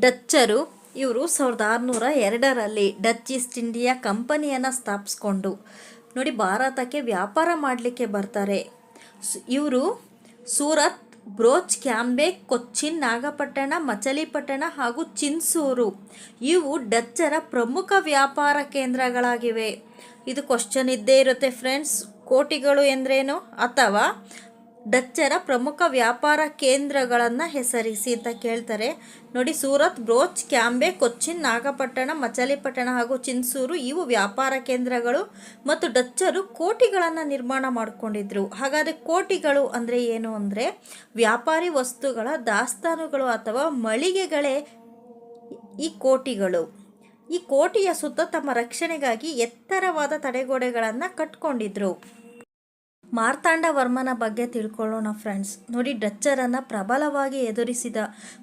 ಡಚ್ಚರು ಇವರು ಸಾವಿರದ ಆರುನೂರ ಎರಡರಲ್ಲಿ ಡಚ್ ಈಸ್ಟ್ ಇಂಡಿಯಾ ಕಂಪನಿಯನ್ನು ಸ್ಥಾಪಿಸ್ಕೊಂಡು. ನೋಡಿ, ಭಾರತಕ್ಕೆ ವ್ಯಾಪಾರ ಮಾಡಲಿಕ್ಕೆ ಬರ್ತಾರೆ. ಇವರು ಸೂರತ್, ಬ್ರೋಚ್ ಕ್ಯಾಂಬೆ ಕೊಚ್ಚಿನ್, ನಾಗಪಟ್ಟಣ, ಮಚಲಿಪಟ್ಟಣ ಹಾಗೂ ಚಿನ್ಸೂರು. ಇವು ಡಚ್ಚರ ಪ್ರಮುಖ ವ್ಯಾಪಾರ ಕೇಂದ್ರಗಳಾಗಿವೆ. ಇದು ಕ್ವಶನ್ ಇದ್ದೇ ಇರುತ್ತೆ ಫ್ರೆಂಡ್ಸ್ ಕೋಟಿಗಳು ಎಂದ್ರೇನು? ಅಥವಾ ಡಚ್ಚರ ಪ್ರಮುಖ ವ್ಯಾಪಾರ ಕೇಂದ್ರಗಳನ್ನು ಹೆಸರಿಸಿ ಅಂತ ಕೇಳ್ತಾರೆ. ನೋಡಿ, ಸೂರತ್, ಬ್ರೋಚ್, ಕ್ಯಾಂಬೆ, ಕೊಚ್ಚಿನ್, ನಾಗಪಟ್ಟಣ, ಮಚಲಿಪಟ್ಟಣ ಹಾಗೂ ಚಿನ್ಸೂರು ಇವು ವ್ಯಾಪಾರ ಕೇಂದ್ರಗಳು ಮತ್ತು ಡಚ್ಚರು ಕೋಟಿಗಳನ್ನು ನಿರ್ಮಾಣ ಮಾಡಿಕೊಂಡಿದ್ರು. ಹಾಗಾದರೆ ಕೋಟಿಗಳು ಅಂದರೆ ಏನು ಅಂದರೆ ವ್ಯಾಪಾರಿ ವಸ್ತುಗಳ ದಾಸ್ತಾನುಗಳು ಅಥವಾ ಮಳಿಗೆಗಳೇ ಈ ಕೋಟಿಗಳು. ಈ ಕೋಟಿಯ ಸುತ್ತ ತಮ್ಮ ರಕ್ಷಣೆಗಾಗಿ ಎತ್ತರವಾದ ತಡೆಗೋಡೆಗಳನ್ನು ಕಟ್ಕೊಂಡಿದ್ರು. ಮಾರ್ತಾಂಡ ವರ್ಮನ ಬಗ್ಗೆ ತಿಳ್ಕೊಳ್ಳೋಣ ಫ್ರೆಂಡ್ಸ್ ನೋಡಿ, ಡಚ್ಚರನ್ನು ಪ್ರಬಲವಾಗಿ ಎದುರಿಸಿದ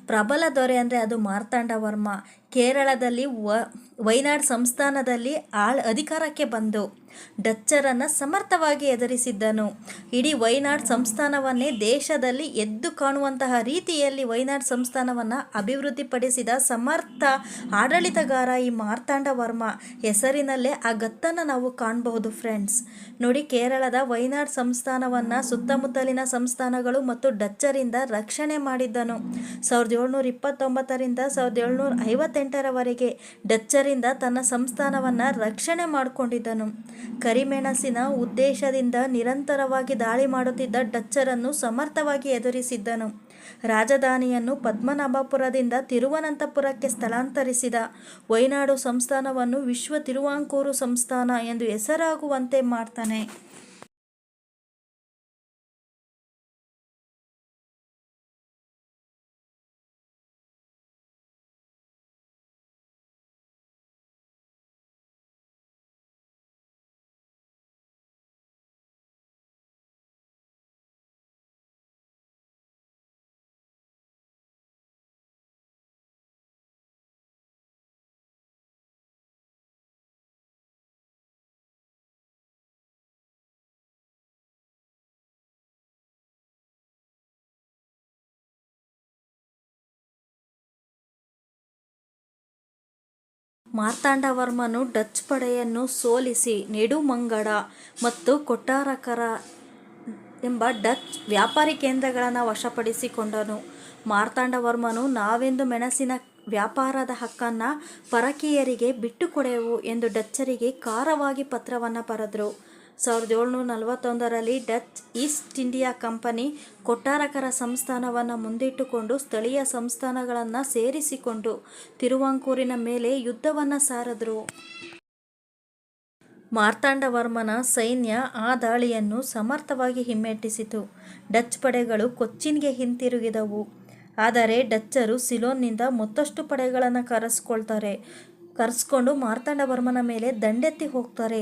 ಪ್ರಬಲ ದೊರೆ ಅಂದರೆ ಅದು ಮಾರ್ತಾಂಡ ವರ್ಮ ಕೇರಳದಲ್ಲಿ ವ, ವೈನಾಡ್ ಸಂಸ್ಥಾನದಲ್ಲಿ ಆಳ್ ಅಧಿಕಾರಕ್ಕೆ ಬಂದು ಡಚ್ಚರನ್ನು ಸಮರ್ಥವಾಗಿ ಎದುರಿಸಿದ್ದನು. ಇಡೀ ವೈನಾಡ್ ಸಂಸ್ಥಾನವನ್ನೇ ದೇಶದಲ್ಲಿ ಎದ್ದು ಕಾಣುವಂತಹ ರೀತಿಯಲ್ಲಿ ವೈನಾಡ್ ಸಂಸ್ಥಾನವನ್ನು ಅಭಿವೃದ್ಧಿಪಡಿಸಿದ ಸಮರ್ಥ ಆಡಳಿತಗಾರ ಈ ಮಾರ್ತಾಂಡ ವರ್ಮ ಹೆಸರಿನಲ್ಲೇ ಆ ಗತ್ತನ್ನು ನಾವು ಕಾಣಬಹುದು ಫ್ರೆಂಡ್ಸ್. ನೋಡಿ, ಕೇರಳದ ವೈನಾಡ್ ಸಂಸ್ಥಾನವನ್ನು ಸುತ್ತಮುತ್ತಲಿನ ಸಂಸ್ಥಾನಗಳು ಮತ್ತು ಡಚ್ಚರಿಂದ ರಕ್ಷಣೆ ಮಾಡಿದ್ದನು. ಸಾವಿರದ ಏಳ್ನೂರ ಇಪ್ಪತ್ತೊಂಬತ್ತರಿಂದ ಸಾವಿರದ ಏಳ್ನೂರ ಐವತ್ತೆಂಟರವರೆಗೆ ಡಚ್ಚರಿಂದ ತನ್ನ ಸಂಸ್ಥಾನವನ್ನು ರಕ್ಷಣೆ ಮಾಡಿಕೊಂಡಿದ್ದನು. ಕರಿಮೆಣಸಿನ ಉದ್ದೇಶದಿಂದ ನಿರಂತರವಾಗಿ ದಾಳಿ ಮಾಡುತ್ತಿದ್ದ ಡಚ್ಚರನ್ನು ಸಮರ್ಥವಾಗಿ ಎದುರಿಸಿದ್ದನು. ರಾಜಧಾನಿಯನ್ನು ಪದ್ಮನಾಭಪುರದಿಂದ ತಿರುವನಂತಪುರಕ್ಕೆ ಸ್ಥಳಾಂತರಿಸಿದ ವೈನಾಡು ಸಂಸ್ಥಾನವನ್ನು ವಿಶ್ವ ತಿರುವಾಂಕೂರು ಸಂಸ್ಥಾನ ಎಂದು ಹೆಸರಾಗುವಂತೆ ಮಾಡ್ತಾನೆ. ಮಾರ್ತಾಂಡವರ್ಮನು ಡಚ್ ಪಡೆಯನ್ನು ಸೋಲಿಸಿ ನೆಡುಮಂಗಡ ಮತ್ತು ಕೊಟ್ಟಾರಕರ ಎಂಬ ಡಚ್ ವ್ಯಾಪಾರಿ ಕೇಂದ್ರಗಳನ್ನು ವಶಪಡಿಸಿಕೊಂಡನು. ಮಾರ್ತಾಂಡವರ್ಮನು ನಾವೆಂದು ಮೆಣಸಿನ ವ್ಯಾಪಾರದ ಹಕ್ಕನ್ನು ಪರಕೀಯರಿಗೆ ಬಿಟ್ಟುಕೊಡೆವು ಎಂದು ಡಚ್ಚರಿಗೆ ಖಾರವಾಗಿ ಪತ್ರವನ್ನು ಬರೆದರು. ಸಾವಿರದ ಏಳ್ನೂರ ನಲವತ್ತೊಂದರಲ್ಲಿ Dutch East India company Kottarakkara ಸಂಸ್ಥಾನವನ್ನು ಮುಂದಿಟ್ಟುಕೊಂಡು ಸ್ಥಳೀಯ ಸಂಸ್ಥಾನಗಳನ್ನು ಸೇರಿಸಿಕೊಂಡು ತಿರುವಾಂಕೂರಿನ ಮೇಲೆ ಯುದ್ಧವನ್ನು ಸಾರದರು. ಮಾರ್ತಾಂಡವರ್ಮನ ಸೈನ್ಯ ಆ ದಾಳಿಯನ್ನು ಸಮರ್ಥವಾಗಿ ಹಿಮ್ಮೆಟ್ಟಿಸಿತು. ಡಚ್ ಪಡೆಗಳು ಕೊಚ್ಚಿನ್ಗೆ ಹಿಂತಿರುಗಿದವು. ಆದರೆ ಡಚ್ಚರು ಸಿಲೋನ್ನಿಂದ ಮತ್ತಷ್ಟು ಪಡೆಗಳನ್ನು ಕರೆಸ್ಕೊಳ್ತಾರೆ. ಕರೆಸ್ಕೊಂಡು ಮಾರ್ತಾಂಡವರ್ಮನ ಮೇಲೆ ದಂಡೆತ್ತಿ ಹೋಗ್ತಾರೆ.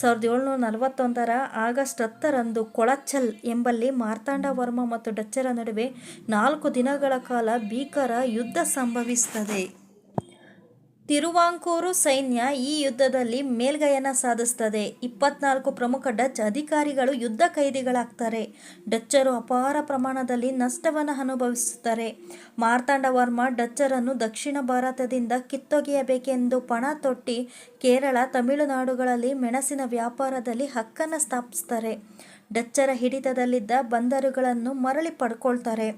ಸಾವಿರದ ಏಳ್ನೂರ ನಲವತ್ತೊಂದರ ಆಗಸ್ಟ್ ಹತ್ತರಂದು ಕೊಳಚಲ್ ಎಂಬಲ್ಲಿ ಮಾರ್ತಾಂಡವರ್ಮ ಮತ್ತು ಡಚ್ಚರ ನಡುವೆ ನಾಲ್ಕು ದಿನಗಳ ಕಾಲ ಭೀಕರ ಯುದ್ಧ ಸಂಭವಿಸ್ತದೆ. ತಿರುವಾಂಕೂರು ಸೈನ್ಯ ಈ ಯುದ್ಧದಲ್ಲಿ ಮೇಲ್ಗಯನ ಸಾಧಿಸ್ತದೆ. ಇಪ್ಪತ್ನಾಲ್ಕು ಪ್ರಮುಖ ಡಚ್ ಅಧಿಕಾರಿಗಳು ಯುದ್ಧ ಕೈದಿಗಳಾಗ್ತಾರೆ. ಡಚ್ಚರು ಅಪಾರ ಪ್ರಮಾಣದಲ್ಲಿ ನಷ್ಟವನ್ನು ಅನುಭವಿಸುತ್ತಾರೆ. ಮಾರ್ತಾಂಡವರ್ಮ ಡಚ್ಚರನ್ನು ದಕ್ಷಿಣ ಭಾರತದಿಂದ ಕಿತ್ತೊಗೆಯಬೇಕೆಂದು ಪಣ ತೊಟ್ಟಿ ಕೇರಳ, ತಮಿಳುನಾಡುಗಳಲ್ಲಿ ಮೆಣಸಿನ ವ್ಯಾಪಾರದಲ್ಲಿ ಹಕ್ಕನ್ನು ಸ್ಥಾಪಿಸ್ತಾರೆ ಡಚ್ಚರ ಹಿಡಿತದಲ್ಲಿದ್ದ ಬಂದರುಗಳನ್ನು ಮರಳಿ ಪಡ್ಕೊಳ್ತಾರೆ.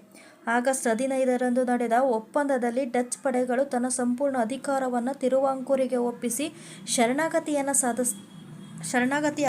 ಆಗಸ್ಟ್ ಹದಿನೈದರಂದು ನಡೆದ ಒಪ್ಪಂದದಲ್ಲಿ ಡಚ್ ಪಡೆಗಳು ತನ್ನ ಸಂಪೂರ್ಣ ಅಧಿಕಾರವನ್ನು ತಿರುವಾಂಕೂರಿಗೆ ಒಪ್ಪಿಸಿ ಶರಣಾಗತಿಯನ್ನು ಸಾಧಿಸ್ ಶರಣಾಗತಿ